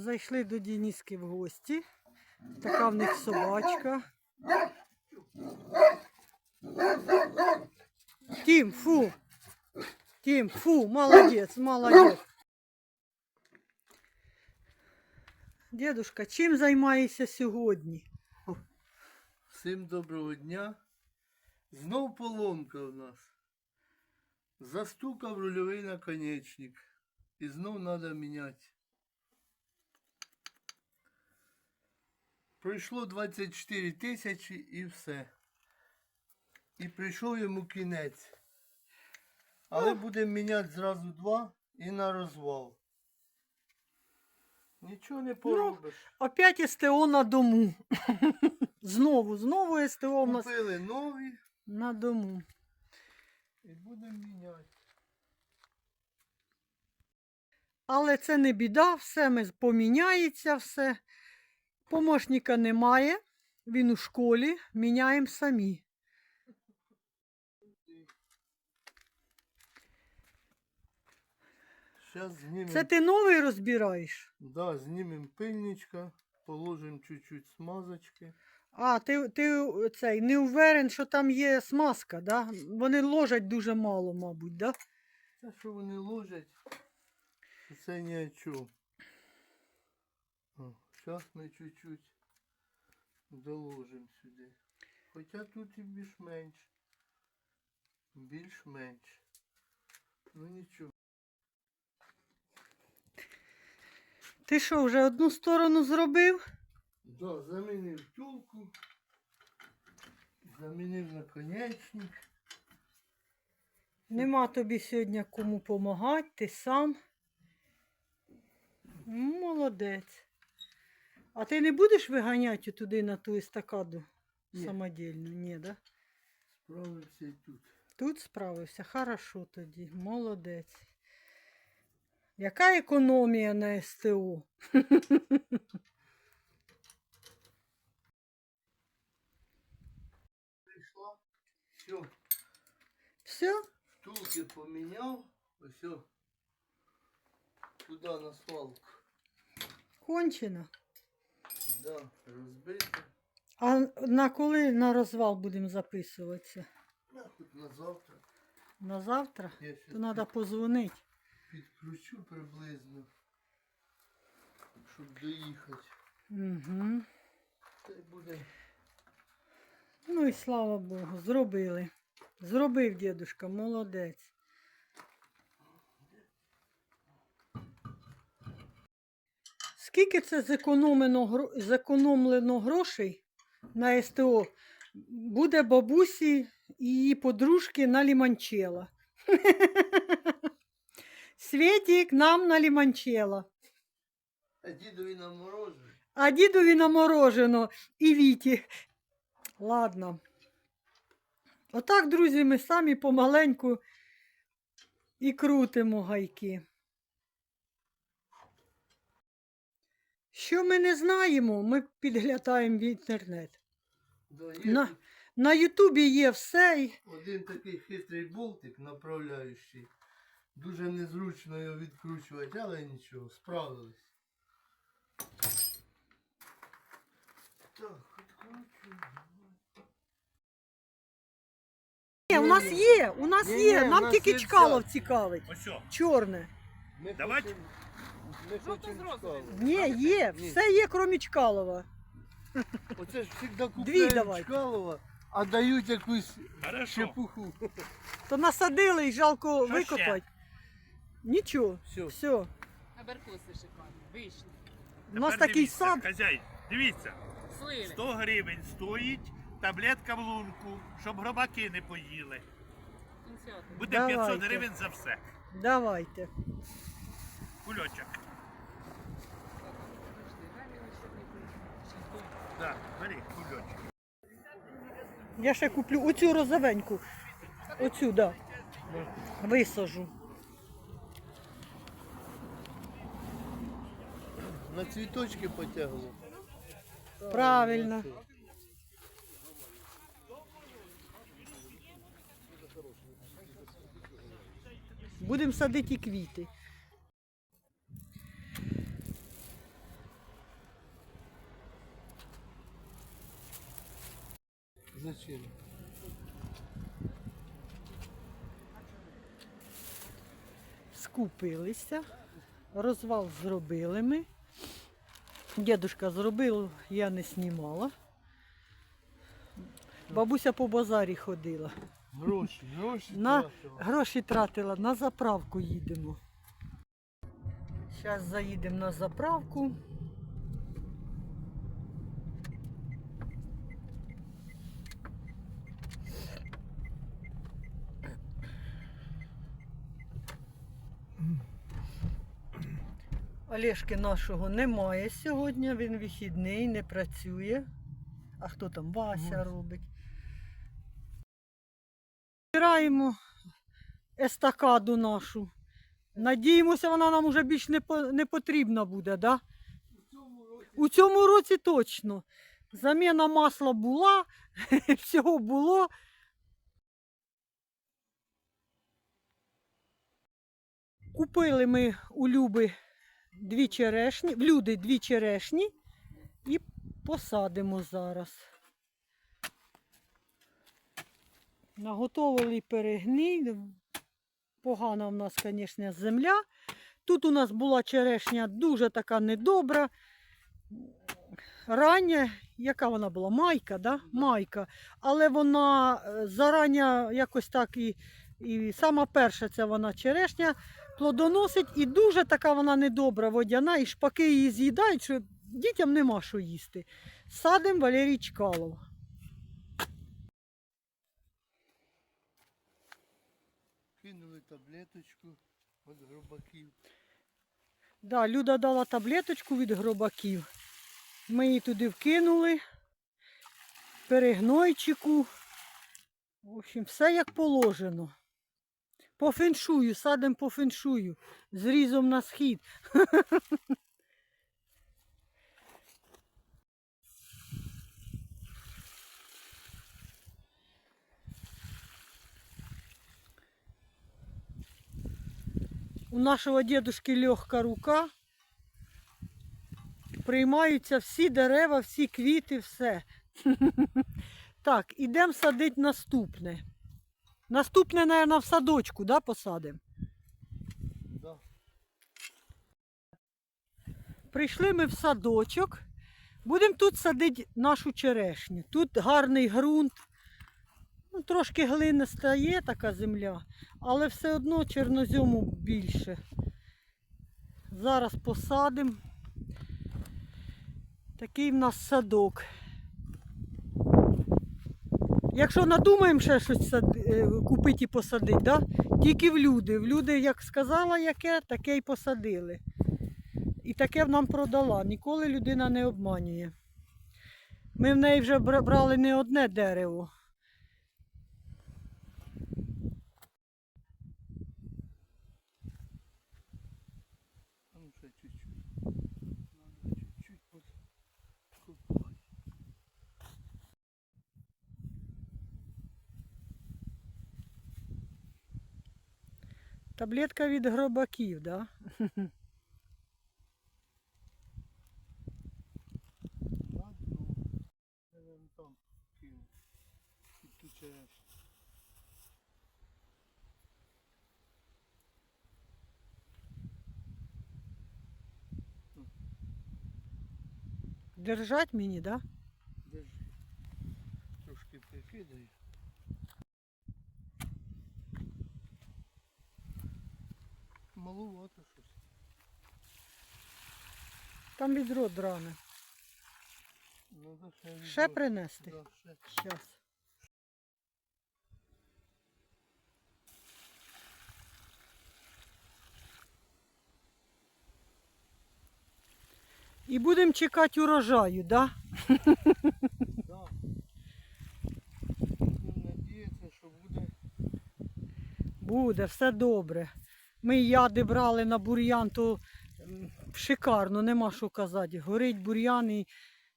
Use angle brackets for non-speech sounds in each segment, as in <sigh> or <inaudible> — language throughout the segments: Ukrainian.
Зайшли до Дініски в гості. Така в них собачка. Тім, фу. Тім, фу, молодець, молодець. Дедушка, чим займаєшся сьогодні? Всім доброго дня. Знов поломка у нас. Застукав рульовий наконечник. І знов треба міняти. Пройшло 24 тисячі і все. І прийшов йому кінець. Але будемо міняти зразу два і на розвал. Нічого не поробиш. Опять СТО на дому. <laughs> Знову, знову СТО в нас Купили нові на дому. і будемо міняти. Але це не біда, все ми поміняється, все. Помощника немає, він у школі, міняємо самі. Це ти новий розбираєш? Да, знімемо пильничка, положимо чуть-чуть смазочки. А, ти, ти цей, не уверен, що там є смазка, да? Вони ложать дуже мало, мабуть, да? Те, що вони ложать, це ні о чому. Зараз ми чуть-чуть доложимо сюди. Хоча тут і більш-менш. Більш-менш. Ну нічого. Ти що, вже одну сторону зробив? Да, замінив тюлку. Замінив наконечник. Нема тобі сьогодні кому допомагати, ти сам. Молодець. А ти не будеш виганяти туди на ту естакаду Ні. самодільну? Ні, да? Справився і тут. Тут справився. Хорошо тоді. Молодець. Яка економія на СТО? Прийшла. Все. Все? Втулки поміняв. Ось. Туди на свалку. Кончено. Да, розбито. А на коли на розвал будемо записуватися? Я хоч на завтра. На завтра? Я То треба позвонити. підключу приблизно. Щоб доїхати. Угу. Та й буде. Ну і слава Богу, зробили. Зробив дідушка, молодець. Скільки це зекономлено, зекономлено грошей на СТО буде бабусі і її подружки на ліманчела. <laughs> Світік нам на ліманчела. А дідові на морозі. А дідові наморожено і Віті. Ладно. Отак, друзі, ми самі помаленьку і крутимо гайки. Що ми не знаємо, ми підглядаємо в інтернет. Да, є На, на Ютубі є все. і- один такий хитрий болтик направляючий. Дуже незручно його відкручувати, але нічого, справились. Так, відкручуємо. Ні, у нас є, у нас Ні-ні, є, нам нас тільки є чкалов цікавить. Ось що, Чорне. Ми Давайте. хочемо- Хочемо шкалу. Ні, є, Ні. все є, крім Чкалова. Оце ж завжди Дві купляють давайте. Чкалова, а дають якусь хорошо. чепуху. То насадили і жалко Що викопати. Нічого, Все. все. Аберкуси шикарні, вийшли. У нас Тепер такий дивіться, сад. Хазяїн, дивіться, Сливи. 100 гривень стоїть таблетка в лунку, щоб гробаки не поїли. Буде Давайте. 500 гривень за все. Давайте. Кульочок. Подожди, дай мені ще не Да, бери, кульочок. Я ще куплю оцю розовеньку. Оцю, да. Висажу. На цвіточки потягли. Правильно. Будемо садити квіти. Зачем? Скупилися, розвал зробили ми. Дідушка зробив, я не знімала. Бабуся по базарі ходила. Гроші, гроші. На тратила. гроші тратила, на заправку їдемо. Зараз заїдемо на заправку. Олешки нашого немає сьогодні, він вихідний, не працює. А хто там Вася робить? Збираємо естакаду нашу. Надіємося, вона нам вже більш не, по- не потрібна буде, да? У цьому році точно. Заміна масла була, <laughs> всього було. Купили ми у Люби дві черешні, в люди дві черешні і посадимо зараз. Наготовили перегній. Погана в нас, звісно, земля. Тут у нас була черешня дуже така недобра. Рання, яка вона була? Майка, да? Майка. Але вона е, зарання якось так і, і сама перша це вона черешня плодоносить, і дуже така вона недобра водяна, і шпаки її з'їдають, що дітям нема що їсти. Садим Валерій Чкалов. Кинули таблеточку від грубаків. Да, Люда дала таблеточку від гробаків. Ми її туди вкинули. Перегнойчику. В общем, все як положено. По феншую, садимо по феншую. Зрізом на схід. У нашого дідушки легка рука. Приймаються всі дерева, всі квіти, все. <laughs> Так, ідемо садити наступне. Наступне, мабуть, в садочку, да, посадимо? Да. Прийшли ми в садочок. Будемо тут садити нашу черешню. Тут гарний ґрунт. Ну, трошки глиниста є така земля, але все одно чорнозьому більше. Зараз посадимо. Такий в нас садок. Якщо надумаємо ще щось е, купити і посадити, да? тільки в люди. В люди, як сказала, яке, таке й посадили. І таке нам продала. Ніколи людина не обманює. Ми в неї вже брали не одне дерево. А ну ще чуть-чуть. Надо чуть-чуть подкопати. Таблетка від гробаків, да? Держать мені, да? Держи. Трошки прикидаю. Малувато щось. Там відро дране. Надо ще, Ще відро. принести? Да, ще. Щас. І будемо чекати урожаю, да? Да. Будемо надіятися, що буде. Буде, все добре. Ми яди брали на бур'ян, то шикарно, нема що казати. Горить бур'ян і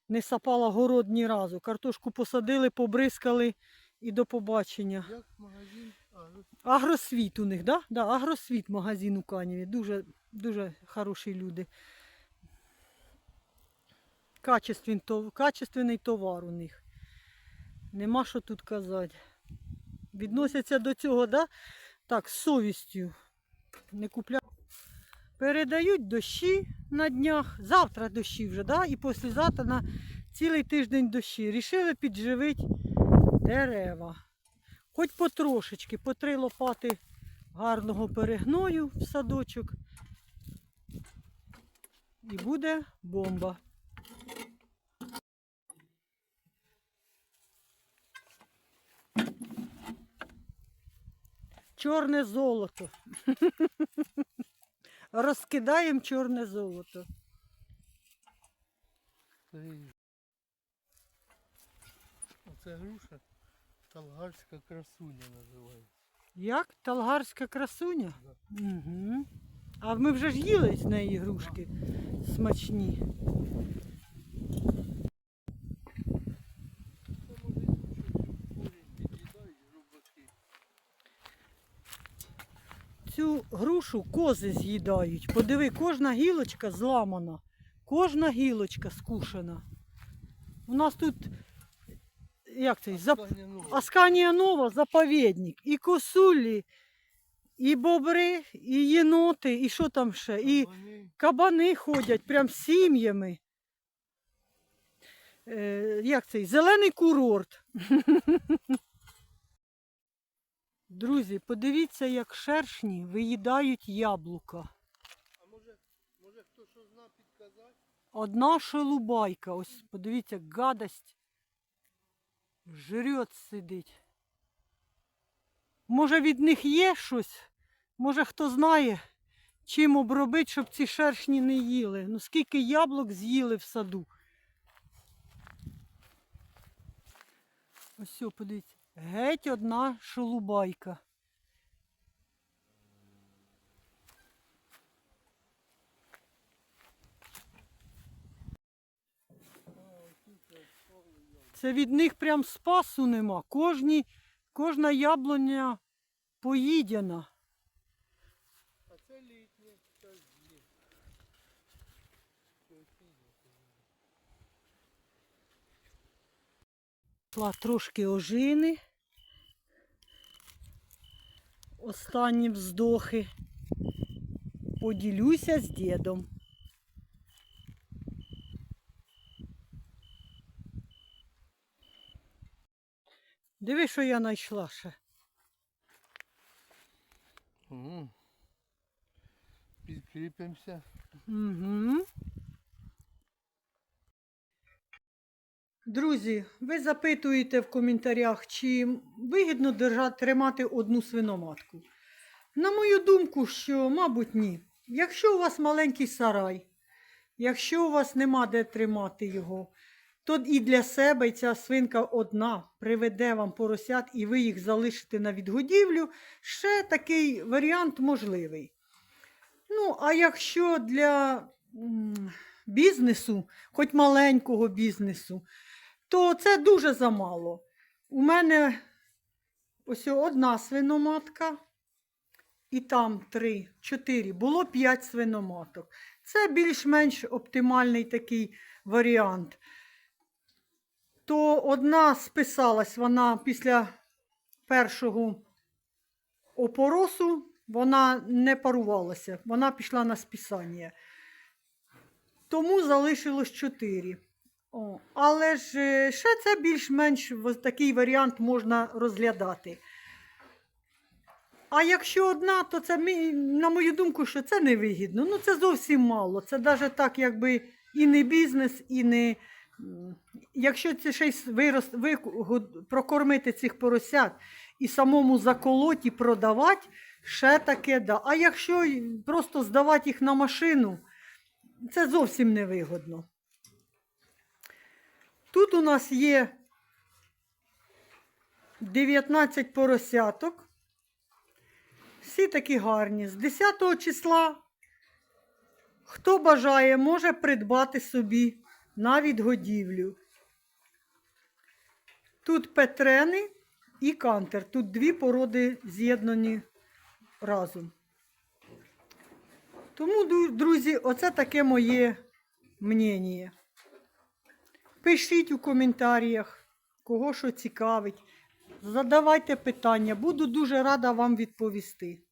не сапала город ні разу. Картошку посадили, побризкали і до побачення. Як магазин? Ну, Агросвіт у них, да? Да, агросвіт магазин у Каніві. Дуже, дуже хороші люди. Качественний товар у них. Нема що тут казати. Відносяться до цього, да? так, з совістю. Не купля... Передають дощі на днях. Завтра дощі вже, да? і післязавтра на цілий тиждень дощі. Рішили підживити дерева. Хоч потрошечки, по три лопати гарного перегною в садочок. І буде бомба. Чорне золото. <laughs> Розкидаємо чорне золото. Оце груша талгарська красуня називається. Як? Талгарська красуня? Да. Угу. А ми вже ж їли з неї грушки смачні. Грушу кози з'їдають. Подиви, кожна гілочка зламана, кожна гілочка скушена. У нас тут, як це, зап... Асканія нова. Асканія Нова заповідник. І косулі, і бобри, і єноти, і що там ще, і кабани ходять прям сім'ями. Е, як цей? Зелений курорт. <laughs> Друзі, подивіться, як шершні виїдають яблука. А може, може хто що зна підказати? Одна шелубайка, ось подивіться, гадость. Жрет сидить. Може від них є щось? Може хто знає, чим обробити, щоб ці шершні не їли. Ну скільки яблук з'їли в саду. Ось все, подивіться. Геть одна шолубайка. Це від них прям спасу нема. Кожні, кожна яблуня поїдена. А це літнє, це є. Пішла трошки ожини. Останні вздохи. Поділюся з дідом. Диви, що я знайшла ще. Підкріпимося. Угу. Друзі, ви запитуєте в коментарях, чи вигідно держати, тримати одну свиноматку. На мою думку, що, мабуть, ні. Якщо у вас маленький сарай, якщо у вас нема де тримати його, то і для себе ця свинка одна приведе вам поросят, і ви їх залишите на відгодівлю, ще такий варіант можливий. Ну, а якщо для бізнесу, хоч маленького бізнесу, то це дуже замало. У мене ось одна свиноматка, і там три, чотири, було п'ять свиноматок. Це більш-менш оптимальний такий варіант. То одна списалась, вона після першого опоросу вона не парувалася, вона пішла на списання. Тому залишилось чотири. О, але ж е, ще це більш-менш такий варіант можна розглядати. А якщо одна, то це, на мою думку, що це невигідно. Ну, це зовсім мало. Це навіть так, якби і не бізнес, і не. Якщо це ще й вирос, ви, прокормити цих поросят і самому заколоті продавати, ще таке да. А якщо просто здавати їх на машину, це зовсім невигодно. Тут у нас є 19 поросяток. Всі такі гарні. З 10 числа, хто бажає, може придбати собі на відгодівлю. Тут петрени і кантер. Тут дві породи з'єднані разом. Тому, друзі, оце таке моє мнення. Пишіть у коментарях, кого що цікавить. Задавайте питання, буду дуже рада вам відповісти.